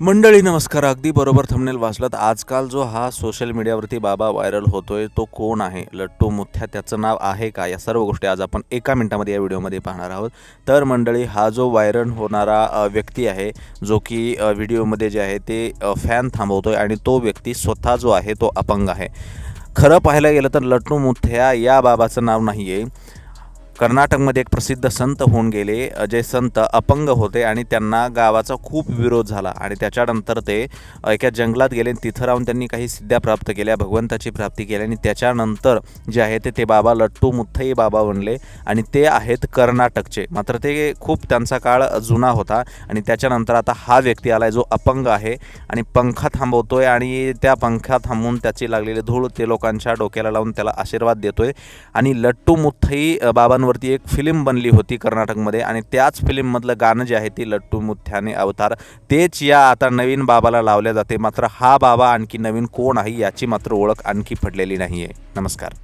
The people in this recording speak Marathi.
मंडळी नमस्कार. अगदी बरोबर थंबनेल वाचलात. आजकाल जो हा सोशल मीडियावरती बाबा व्हायरल होतोय तो कोण आहे? लट्टू मुथ्या त्याचं नाव आहे का? या सर्व गोष्टी आज आपण एका मिनिटामध्ये या व्हिडिओमध्ये पाहणार आहोत. तर मंडळी हा जो व्हायरल होणारा व्यक्ती आहे जो की व्हिडिओमध्ये जे आहे ते फॅन थांबवतोय आणि तो व्यक्ती स्वतः जो आहे तो अपंग आहे. खरं पाहायला गेलं तर लट्टू मुथ्या या बाबाचं नाव नाही आहे कर्नाटकमध्ये एक प्रसिद्ध संत होऊन गेले जे संत अपंग होते आणि त्यांना गावाचा खूप विरोध झाला. आणि त्याच्यानंतर ते एका जंगलात गेले तिथं राहून त्यांनी काही सिद्ध्या प्राप्त केल्या भगवंताची प्राप्ती केली आणि त्याच्यानंतर जे आहे ते ते बाबा लट्टू मुथई बाबा बनले आणि ते आहेत कर्नाटकचे. मात्र ते खूप त्यांचा काळ जुना होता आणि त्याच्यानंतर आता हा व्यक्ती आला आहे जो अपंग आहे आणि पंखा थांबवतो आहे आणि त्या पंखा थांबवून त्याची लागलेली धूळ ते लोकांच्या डोक्याला लावून त्याला आशीर्वाद देतो आहे आणि लट्टू मुथई बाबांवर गाण्यांवरती एक फिल्म बनली होती कर्नाटकमध्ये आणि त्याच फिल्ममधलं गाणं जे आहे ती लट्टू मुथ्याने अवतार. तेच या आता नवीन बाबाला लावल्या जाते. मात्र हा बाबा आणखी नवीन कोण आहे याची मात्र ओळख आणखी पडलेली नाही आहे नमस्कार.